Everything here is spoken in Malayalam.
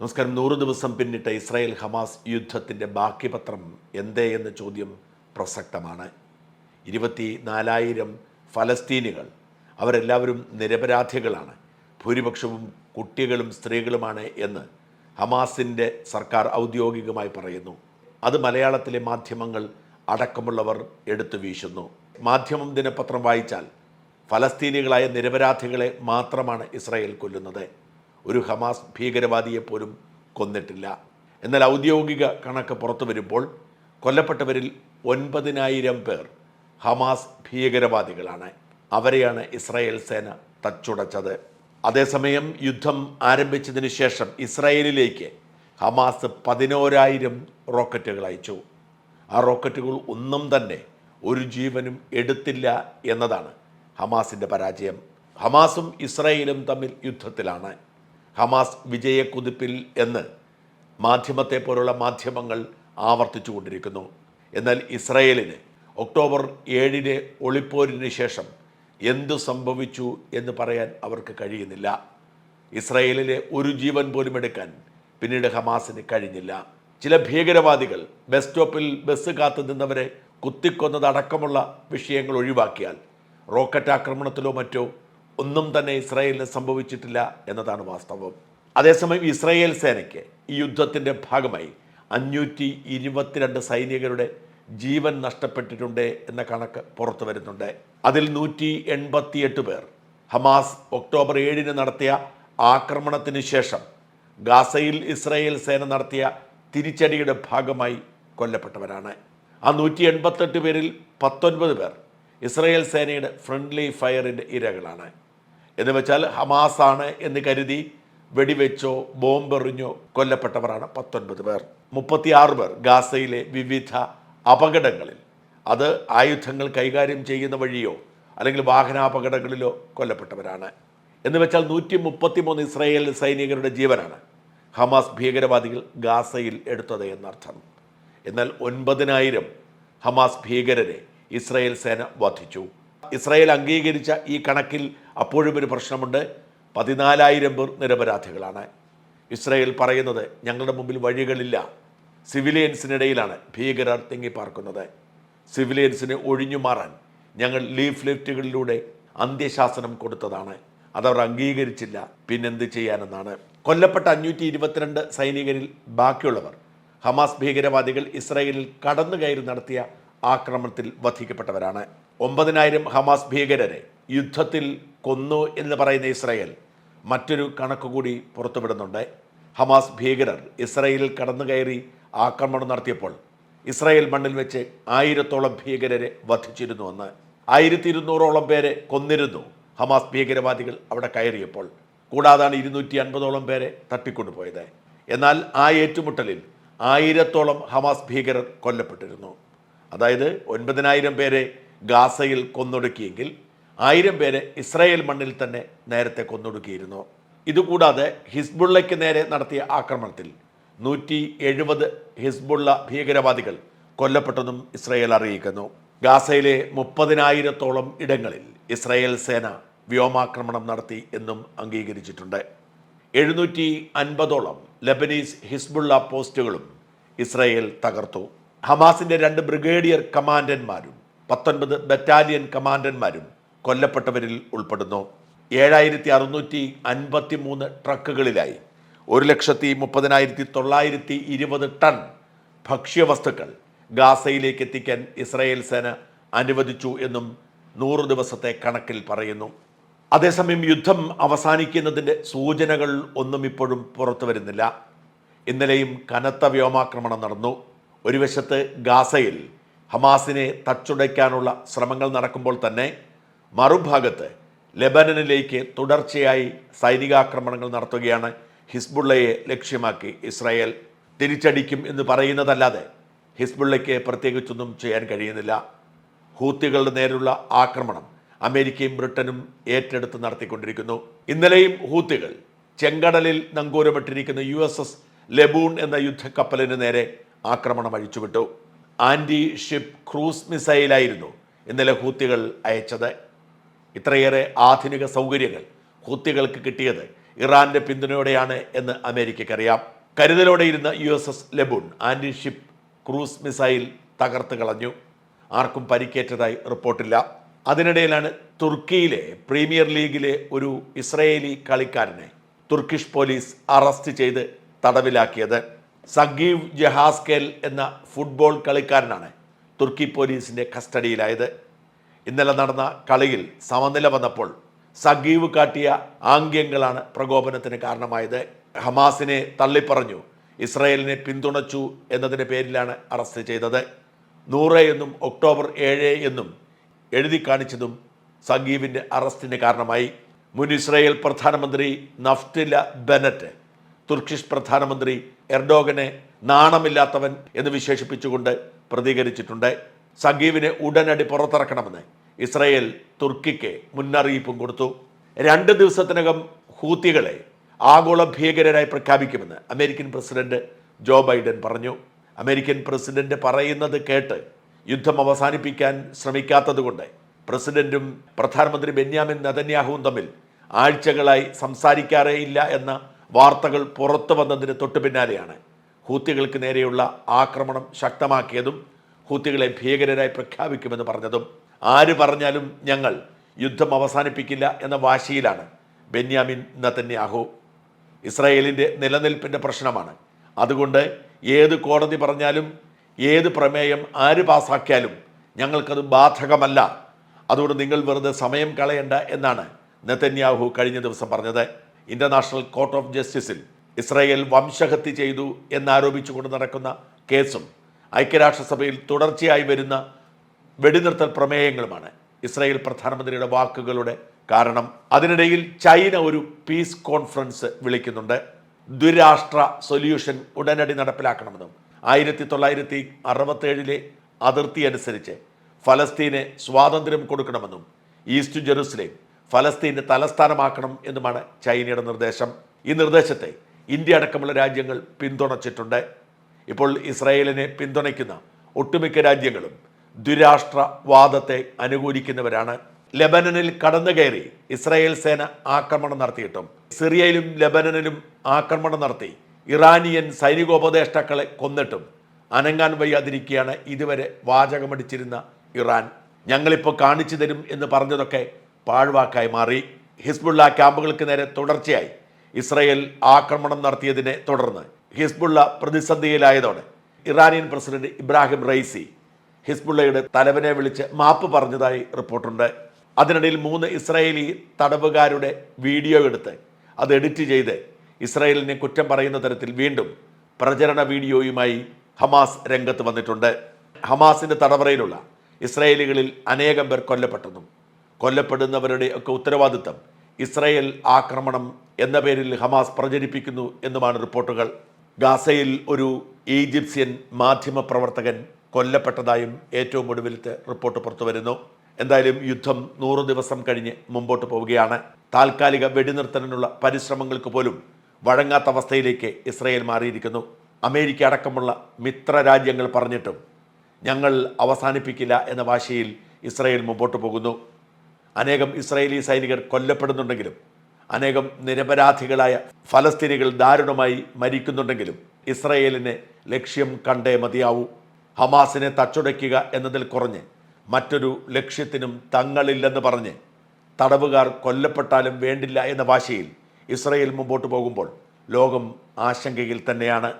നമസ്കാരം. നൂറ് ദിവസം പിന്നിട്ട ഇസ്രായേൽ ഹമാസ് യുദ്ധത്തിന്റെ ബാക്കി പത്രം എന്തേ എന്ന ചോദ്യം പ്രസക്തമാണ്. ഇരുപത്തി നാലായിരം ഫലസ്തീനികൾ അവരെല്ലാവരും നിരപരാധികളാണ് ഭൂരിപക്ഷവും കുട്ടികളും സ്ത്രീകളുമാണ് എന്ന് ഹമാസിന്റെ സർക്കാർ ഔദ്യോഗികമായി പറയുന്നു. അത് മലയാളത്തിലെ മാധ്യമങ്ങൾ അടക്കമുള്ളവർ എടുത്തു വീശുന്നു. മാധ്യമം ദിനപത്രം വായിച്ചാൽ ഫലസ്തീനികളായ നിരപരാധികളെ മാത്രമാണ് ഇസ്രായേൽ കൊല്ലുന്നത്. ഒരു ഹമാസ് ഭീകരവാദിയെ പോലും കൊന്നിട്ടില്ല. എന്നാൽ ഔദ്യോഗിക കണക്ക് പുറത്തു വരുമ്പോൾ കൊല്ലപ്പെട്ടവരിൽ ഒൻപതിനായിരം പേർ ഹമാസ് ഭീകരവാദികളാണ്. അവരെയാണ് ഇസ്രായേൽ സേന തച്ചുടച്ചത്. അതേസമയം യുദ്ധം ആരംഭിച്ചതിന് ശേഷം ഇസ്രായേലിലേക്ക് ഹമാസ് പതിനോരായിരം റോക്കറ്റുകൾ അയച്ചു. ആ റോക്കറ്റുകൾ ഒന്നും തന്നെ ഒരു ജീവനും എടുത്തില്ല എന്നതാണ് ഹമാസിന്റെ പരാജയം. ഹമാസും ഇസ്രായേലും തമ്മിൽ യുദ്ധത്തിലാണ്. ഹമാസ് വിജയക്കുതിപ്പിൽ എന്ന് മാധ്യമത്തെ പോലുള്ള മാധ്യമങ്ങൾ ആവർത്തിച്ചു കൊണ്ടിരിക്കുന്നു എന്നാൽ ഇസ്രയേലിന് ഒക്ടോബർ ഏഴിന് ഒളിപ്പോരിന് ശേഷം എന്തു സംഭവിച്ചു എന്ന് പറയാൻ അവർക്ക് കഴിയുന്നില്ല. ഇസ്രയേലിലെ ഒരു ജീവൻ പോലും എടുക്കാൻ പിന്നീട് ഹമാസിന് കഴിഞ്ഞില്ല. ചില ഭീകരവാദികൾ ബസ് സ്റ്റോപ്പിൽ ബസ് കാത്തു നിന്നവരെ കുത്തിക്കൊന്നതടക്കമുള്ള വിഷയങ്ങൾ ഒഴിവാക്കിയാൽ റോക്കറ്റ് ആക്രമണത്തിലോ മറ്റോ ഒന്നും തന്നെ ഇസ്രായേലിന് സംഭവിച്ചിട്ടില്ല എന്നതാണ് വാസ്തവം. അതേസമയം ഇസ്രായേൽ സേനയ്ക്ക് ഈ യുദ്ധത്തിന്റെ ഭാഗമായി അഞ്ഞൂറ്റി ഇരുപത്തിരണ്ട് സൈനികരുടെ ജീവൻ നഷ്ടപ്പെട്ടിട്ടുണ്ട് എന്ന കണക്ക് പുറത്തു വരുന്നുണ്ട്. അതിൽ നൂറ്റി എൺപത്തിയെട്ട് പേർ ഹമാസ് ഒക്ടോബർ ഏഴിന് നടത്തിയ ആക്രമണത്തിന് ശേഷം ഗാസയിൽ ഇസ്രായേൽ സേന നടത്തിയ തിരിച്ചടിയുടെ ഭാഗമായി കൊല്ലപ്പെട്ടവരാണ്. ആ നൂറ്റി എൺപത്തെട്ട് പേരിൽ പത്തൊൻപത് പേർ ഇസ്രായേൽ സേനയുടെ ഫ്രണ്ട്ലി ഫയറിന്റെ ഇരകളാണ്. എന്ന് വെച്ചാൽ ഹമാസാണ് എന്ന് കരുതി വെടിവെച്ചോ ബോംബെറിഞ്ഞോ കൊല്ലപ്പെട്ടവരാണ് പത്തൊൻപത് പേർ. മുപ്പത്തിയാറ് പേർ ഗാസയിലെ വിവിധ അപകടങ്ങളിൽ. അത് ആയുധങ്ങൾ കൈകാര്യം ചെയ്യുന്ന വഴിയോ അല്ലെങ്കിൽ വാഹനാപകടങ്ങളിലോ കൊല്ലപ്പെട്ടവരാണ്. എന്ന് വെച്ചാൽ നൂറ്റി മുപ്പത്തി മൂന്ന് ഇസ്രായേൽ സൈനികരുടെ ജീവനാണ് ഹമാസ് ഭീകരവാദികൾ ഗാസയിൽ എടുത്തത് എന്നർത്ഥം. എന്നാൽ ഒൻപതിനായിരം ഹമാസ് ഭീകരരെ ഇസ്രായേൽ സേന വധിച്ചു. ഇസ്രായേൽ അംഗീകരിച്ച ഈ കണക്കിൽ അപ്പോഴും ഒരു പ്രശ്നമുണ്ട്. പതിനാലായിരം പേർ നിരപരാധികളാണ്. ഇസ്രായേൽ പറയുന്നത് ഞങ്ങളുടെ മുമ്പിൽ വഴികളില്ല. സിവിലിയൻസിനിടയിലാണ് ഭീകരർ തിങ്ങിപ്പാർക്കുന്നത്. സിവിലിയൻസിന് ഒഴിഞ്ഞു മാറാൻ ഞങ്ങൾ ലീഫ്ലെറ്റുകളിലൂടെ അന്ത്യശാസനം കൊടുത്തതാണ്. അതവർ അംഗീകരിച്ചില്ല. പിന്നെന്ത് ചെയ്യാനെന്നാണ്. കൊല്ലപ്പെട്ട അഞ്ഞൂറ്റി ഇരുപത്തിരണ്ട് സൈനികരിൽ ബാക്കിയുള്ളവർ ഹമാസ് ഭീകരവാദികൾ ഇസ്രായേലിൽ കടന്നുകയറി നടത്തിയ ആക്രമണത്തിൽ വധിക്കപ്പെട്ടവരാണ്. ഒമ്പതിനായിരം ഹമാസ് ഭീകരരെ യുദ്ധത്തിൽ കൊന്നു എന്ന് പറയുന്ന ഇസ്രായേൽ മറ്റൊരു കണക്ക് കൂടി പുറത്തുവിടുന്നുണ്ട്. ഹമാസ് ഭീകരർ ഇസ്രായേലിൽ കടന്നു കയറി ആക്രമണം നടത്തിയപ്പോൾ ഇസ്രായേൽ മണ്ണിൽ വെച്ച് ആയിരത്തോളം ഭീകരരെ വധിച്ചിരുന്നുവെന്ന് ആയിരത്തി ഇരുന്നൂറോളം പേരെ കൊന്നിരുന്നു ഹമാസ് ഭീകരവാദികൾ അവിടെ കയറിയപ്പോൾ. കൂടാതാണ് ഇരുന്നൂറ്റി അൻപതോളം പേരെ തട്ടിക്കൊണ്ടുപോയത്. എന്നാൽ ആ ഏറ്റുമുട്ടലിൽ ആയിരത്തോളം ഹമാസ് ഭീകരർ കൊല്ലപ്പെട്ടിരുന്നു. അതായത് ഒൻപതിനായിരം പേരെ ഗാസയിൽ കൊന്നൊടുക്കിയെങ്കിൽ ആയിരം പേരെ ഇസ്രായേൽ മണ്ണിൽ തന്നെ നേരത്തെ കൊന്നൊടുക്കിയിരുന്നു. ഇതുകൂടാതെ ഹിസ്ബുള്ളയ്ക്ക് നേരെ നടത്തിയ ആക്രമണത്തിൽ നൂറ്റി എഴുപത് ഹിസ്ബുള്ള ഭീകരവാദികൾ കൊല്ലപ്പെട്ടെന്നും ഇസ്രായേൽ അറിയിക്കുന്നു. ഗാസയിലെ മുപ്പതിനായിരത്തോളം ഇടങ്ങളിൽ ഇസ്രായേൽ സേന വ്യോമാക്രമണം നടത്തി എന്നും അംഗീകരിച്ചിട്ടുണ്ട്. എഴുന്നൂറ്റി അൻപതോളം ലബനീസ് ഹിസ്ബുള്ള പോസ്റ്റുകളും ഇസ്രായേൽ തകർത്തു. ഹമാസിന്റെ രണ്ട് ബ്രിഗേഡിയർ കമാൻഡന്മാരും പത്തൊൻപത് ബറ്റാലിയൻ കമാൻഡന്മാരും കൊല്ലപ്പെട്ടവരിൽ ഉൾപ്പെടുന്നു. ഏഴായിരത്തി അറുന്നൂറ്റി അൻപത്തി മൂന്ന് ട്രക്കുകളിലായി ഒരു ലക്ഷത്തി മുപ്പതിനായിരത്തി തൊള്ളായിരത്തി ഇരുപത് ടൺ ഭക്ഷ്യവസ്തുക്കൾ ഗാസയിലേക്ക് എത്തിക്കാൻ ഇസ്രായേൽ സേന അനുവദിച്ചു എന്നും നൂറ് ദിവസത്തെ കണക്കിൽ പറയുന്നു. അതേസമയം യുദ്ധം അവസാനിക്കുന്നതിന്റെ സൂചനകൾ ഒന്നും ഇപ്പോഴും പുറത്തു വരുന്നില്ല. ഇന്നലെയും കനത്ത വ്യോമാക്രമണം നടന്നു. ഒരു വശത്ത് ഗാസയിൽ ഹമാസിനെ തച്ചുടയ്ക്കാനുള്ള ശ്രമങ്ങൾ നടക്കുമ്പോൾ തന്നെ മറുഭാഗത്ത് ലെബനനിലേക്ക് തുടർച്ചയായി സൈനികാക്രമണങ്ങൾ നടത്തുകയാണ് ഹിസ്ബുള്ളയെ ലക്ഷ്യമാക്കി ഇസ്രായേൽ. തിരിച്ചടിക്കും എന്ന് പറയുന്നതല്ലാതെ ഹിസ്ബുള്ളയ്ക്ക് പ്രത്യേകിച്ചൊന്നും ചെയ്യാൻ കഴിയുന്നില്ല. ഹൂത്തികളുടെ നേരെയുള്ള ആക്രമണം അമേരിക്കയും ബ്രിട്ടനും ഏറ്റെടുത്ത് നടത്തിക്കൊണ്ടിരിക്കുന്നു. ഇന്നലെയും ഹൂത്തികൾ ചെങ്കടലിൽ നങ്കൂരമിട്ടിരിക്കുന്ന യു എസ് എസ് ലെബൂൺ എന്ന യുദ്ധക്കപ്പലിന് നേരെ ആക്രമണം അഴിച്ചുവിട്ടു. ആന്റി ഷിപ്പ് ക്രൂസ് മിസൈലായിരുന്നു ഇന്നലെ ഹൂത്തികൾ അയച്ചത്. ഇത്രയേറെ ആധുനിക സൗകര്യങ്ങൾ ഹൂത്തികൾക്ക് കിട്ടിയത് ഇറാന്റെ പിന്തുണയോടെയാണ് എന്ന് അമേരിക്കയ്ക്കറിയാം. കരുതലോടെ ഇരുന്ന U S S Laboon anti ship cruise missile തകർത്ത് കളഞ്ഞു. ആർക്കും പരിക്കേറ്റതായി റിപ്പോർട്ടില്ല. അതിനിടയിലാണ് തുർക്കിയിലെ പ്രീമിയർ ലീഗിലെ ഒരു ഇസ്രയേലി കളിക്കാരനെ തുർക്കിഷ് പോലീസ് അറസ്റ്റ് ചെയ്ത് തടവിലാക്കിയത്. സഗീവ് ജഹാസ്കേൽ എന്ന ഫുട്ബോൾ കളിക്കാരനാണ് തുർക്കി പോലീസിന്റെ കസ്റ്റഡിയിലായത്. ഇന്നലെ നടന്ന കളിയിൽ സമനില വന്നപ്പോൾ സഗീവ് കാട്ടിയ ആംഗ്യങ്ങളാണ് പ്രകോപനത്തിന് കാരണമായത്. ഹമാസിനെ തള്ളിപ്പറഞ്ഞു ഇസ്രയേലിനെ പിന്തുണച്ചു എന്നതിന്റെ പേരിലാണ് അറസ്റ്റ് ചെയ്തത്. നൂറ് എന്നും ഒക്ടോബർ ഏഴ് എന്നും എഴുതി കാണിച്ചതും സഗീവിന്റെ അറസ്റ്റിന് കാരണമായി. മുൻ ഇസ്രയേൽ പ്രധാനമന്ത്രി നഫ്തില ബെനറ്റ് തുർക്കിഷ് പ്രധാനമന്ത്രി എർഡോഗനെ നാണമില്ലാത്തവൻ എന്ന് വിശേഷിപ്പിച്ചുകൊണ്ട് പ്രതികരിച്ചിട്ടുണ്ട്. സഖീവിനെ ഉടനടി പുറത്തിറക്കണമെന്ന് ഇസ്രയേൽ തുർക്കിക്ക് മുന്നറിയിപ്പും കൊടുത്തു. രണ്ട് ദിവസത്തിനകം ഹൂത്തികളെ ആഗോള ഭീകരരായി പ്രഖ്യാപിക്കുമെന്ന് അമേരിക്കൻ പ്രസിഡന്റ് ജോ ബൈഡൻ പറഞ്ഞു. അമേരിക്കൻ പ്രസിഡന്റ് പറയുന്നത് കേട്ട് യുദ്ധം അവസാനിപ്പിക്കാൻ ശ്രമിക്കാത്തതുകൊണ്ട് പ്രസിഡന്റും പ്രധാനമന്ത്രി ബെന്യാമിൻ നതന്യാഹുവും തമ്മിൽ ആഴ്ചകളായി സംസാരിക്കാറേയില്ല എന്ന വാർത്തകൾ പുറത്തു വന്നതിന് തൊട്ടു പിന്നാലെയാണ്. ഹൂത്തികൾക്ക് നേരെയുള്ള ആക്രമണം ശക്തമാക്കിയതും ഹൂത്തികളെ ഭീകരരായി പ്രഖ്യാപിക്കുമെന്ന് പറഞ്ഞതും. ആര് പറഞ്ഞാലും ഞങ്ങൾ യുദ്ധം അവസാനിപ്പിക്കില്ല എന്ന വാശിയിലാണ് ബെന്യാമിൻ നത്തന്യാഹു ഇസ്രായേലിന്റെ നിലനിൽപ്പിന്റെ പ്രശ്നമാണ്. അതുകൊണ്ട് ഏത് കോടതി പറഞ്ഞാലും ഏത് പ്രമേയം ആര് പാസാക്കിയാലും ഞങ്ങൾക്കത് ബാധകമല്ല. അതുകൊണ്ട് നിങ്ങൾ വെറുതെ സമയം കളയണ്ട എന്നാണ് നെത്തന്യാഹു കഴിഞ്ഞ ദിവസം പറഞ്ഞത്. ഇന്റർനാഷണൽ കോർട്ട് ഓഫ് ജസ്റ്റിസിൽ ഇസ്രായേൽ വംശഹത്യ ചെയ്തു എന്നാരോപിച്ചുകൊണ്ട് നടക്കുന്ന കേസും ഐക്യരാഷ്ട്രസഭയിൽ തുടർച്ചയായി വരുന്ന വെടിനിർത്തൽ പ്രമേയങ്ങളുമാണ് ഇസ്രായേൽ പ്രധാനമന്ത്രിയുടെ വാക്കുകളുടെ കാരണം. അതിനിടയിൽ ചൈന ഒരു പീസ് കോൺഫറൻസ് വിളിക്കുന്നുണ്ട്. ദ്വിരാഷ്ട്ര സൊല്യൂഷൻ ഉടനടി നടപ്പിലാക്കണമെന്നും ആയിരത്തി തൊള്ളായിരത്തി അറുപത്തേഴിലെ അതിർത്തി അനുസരിച്ച് ഫലസ്തീന് സ്വാതന്ത്ര്യം കൊടുക്കണമെന്നും ഈസ്റ്റ് ജെറുസലേം ഫലസ്തീന്റെ തലസ്ഥാനമാക്കണം എന്നുമാണ് ചൈനയുടെ നിർദ്ദേശം. ഈ നിർദ്ദേശത്തെ ഇന്ത്യ അടക്കമുള്ള രാജ്യങ്ങൾ പിന്തുണച്ചിട്ടുണ്ട്. ഇപ്പോൾ ഇസ്രായേലിനെ പിന്തുണയ്ക്കുന്ന ഒട്ടുമിക്ക രാജ്യങ്ങളും ദുരാഷ്ട്രവാദത്തെ അനുകൂലിക്കുന്നവരാണ്. ലെബനനിൽ കടന്നു കയറി ഇസ്രായേൽ സേന ആക്രമണം നടത്തിയിട്ടും സിറിയയിലും ലെബനനിലും ആക്രമണം നടത്തി ഇറാനിയൻ സൈനികോപദേഷ്ടാക്കളെ കൊന്നിട്ടും അനങ്ങാൻ വയ്യാതിരിക്കുകയാണ് ഇതുവരെ വാചകമടിച്ചിരുന്ന ഇറാൻ. ഞങ്ങളിപ്പോൾ കാണിച്ചു തരും എന്ന് പറഞ്ഞതൊക്കെ പാഴ്വാക്കായി മാറി. ഹിസ്ബുള്ള ക്യാമ്പുകൾക്ക് നേരെ തുടർച്ചയായി. ഇസ്രയേൽ ആക്രമണം നടത്തിയതിനെ തുടർന്ന് ഹിസ്ബുള്ള പ്രതിസന്ധിയിലായതോടെ ഇറാനിയൻ പ്രസിഡന്റ് ഇബ്രാഹിം റൈസി ഹിസ്ബുള്ളയുടെ തലവനെ വിളിച്ച് മാപ്പ് പറഞ്ഞതായി റിപ്പോർട്ടുണ്ട്. അതിനിടയിൽ മൂന്ന് ഇസ്രായേലി തടവുകാരുടെ വീഡിയോ എടുത്ത് അത് എഡിറ്റ് ചെയ്ത് ഇസ്രായേലിനെ കുറ്റം പറയുന്ന തരത്തിൽ വീണ്ടും പ്രചരണ വീഡിയോയുമായി ഹമാസ് രംഗത്ത് വന്നിട്ടുണ്ട്. ഹമാസിന്റെ തടവറയിലുള്ള ഇസ്രായേലികളിൽ അനേകം പേർ കൊല്ലപ്പെട്ടെന്നും കൊല്ലപ്പെടുന്നവരുടെ ഒക്കെ ഉത്തരവാദിത്തം. ഇസ്രയേൽ ആക്രമണം എന്ന പേരിൽ ഹമാസ് പ്രചരിപ്പിക്കുന്നു എന്നുമാണ് റിപ്പോർട്ടുകൾ. ഗാസയിൽ ഒരു ഈജിപ്ഷ്യൻ മാധ്യമ പ്രവർത്തകൻ കൊല്ലപ്പെട്ടതായും ഏറ്റവും ഒടുവിലത്തെ റിപ്പോർട്ട് പുറത്തുവരുന്നു. എന്തായാലും യുദ്ധം നൂറു ദിവസം കഴിഞ്ഞ് മുമ്പോട്ട് പോവുകയാണ്. താൽക്കാലിക വെടിനിർത്തലിനുള്ള പരിശ്രമങ്ങൾക്ക് പോലും വഴങ്ങാത്ത അവസ്ഥയിലേക്ക് ഇസ്രയേൽ മാറിയിരിക്കുന്നു. അമേരിക്ക അടക്കമുള്ള മിത്ര രാജ്യങ്ങൾ പറഞ്ഞിട്ടും ഞങ്ങൾ അവസാനിപ്പിക്കില്ല എന്ന ഭാഷയിൽ ഇസ്രയേൽ മുമ്പോട്ട് പോകുന്നു. അനേകം ഇസ്രായേലി സൈനികർ കൊല്ലപ്പെടുന്നുണ്ടെങ്കിലും അനേകം നിരപരാധികളായ ഫലസ്തീനികൾ ദാരുണമായി മരിക്കുന്നുണ്ടെങ്കിലും ഇസ്രയേലിനെ ലക്ഷ്യം കണ്ടേ മതിയാവൂ. ഹമാസിനെ തച്ചുടയ്ക്കുക എന്നതിൽ കുറഞ്ഞ് മറ്റൊരു ലക്ഷ്യത്തിനും തങ്ങളില്ലെന്ന് പറഞ്ഞ് തടവുകാർ കൊല്ലപ്പെട്ടാലും വേണ്ടില്ല എന്ന വാശിയിൽ ഇസ്രയേൽ മുമ്പോട്ട് പോകുമ്പോൾ ലോകം ആശങ്കയിൽ തന്നെയാണ്.